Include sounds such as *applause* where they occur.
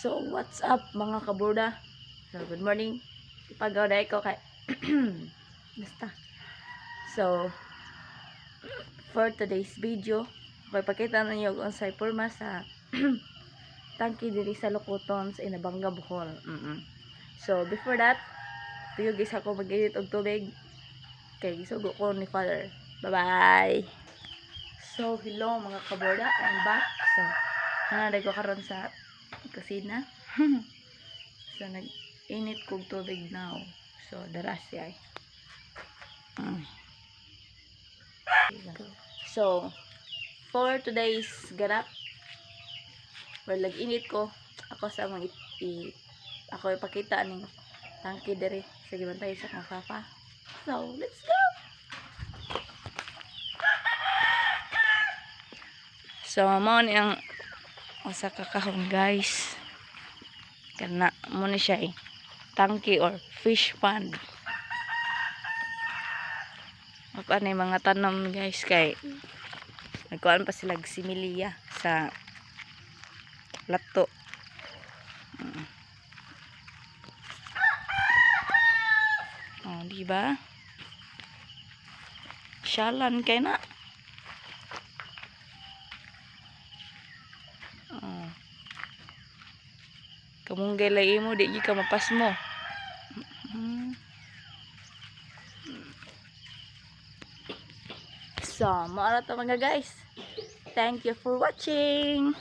So, what's up mga kaburda? So, good morning. Ipagaw na ko kay... *clears throat* Basta. So, for today's video, pagpakita na niyo kung sa porma *clears throat* sa tangki diri sa Lokoton sa Inabanga, Bohol. Mm So, before that, tuyo guys ako mag-edit og tubig. Kay gisugo ko ni Father. Bye-bye! So, hello mga kaborda. I'm back. So, nanaday ko karon sa kusina. *laughs* so, nag-init kog tubig now. So, daras yay. Mm. So, for today's ganap, or lag-init ko, ako sa mga i- ako ipakita ning tangki dere. Sige man tayo sa kafafa. So, let's go! So, mo ni ang usa ka kahon guys. Kana mo siya eh. Tangki or fish pond. Ako anay mga tanom guys kay nagkuhan pa sila similya sa lato. Oh, di ba? Shalan kay na. Kamong galay mo, di ka mapas mo. So, maara to mga guys. Thank you for watching.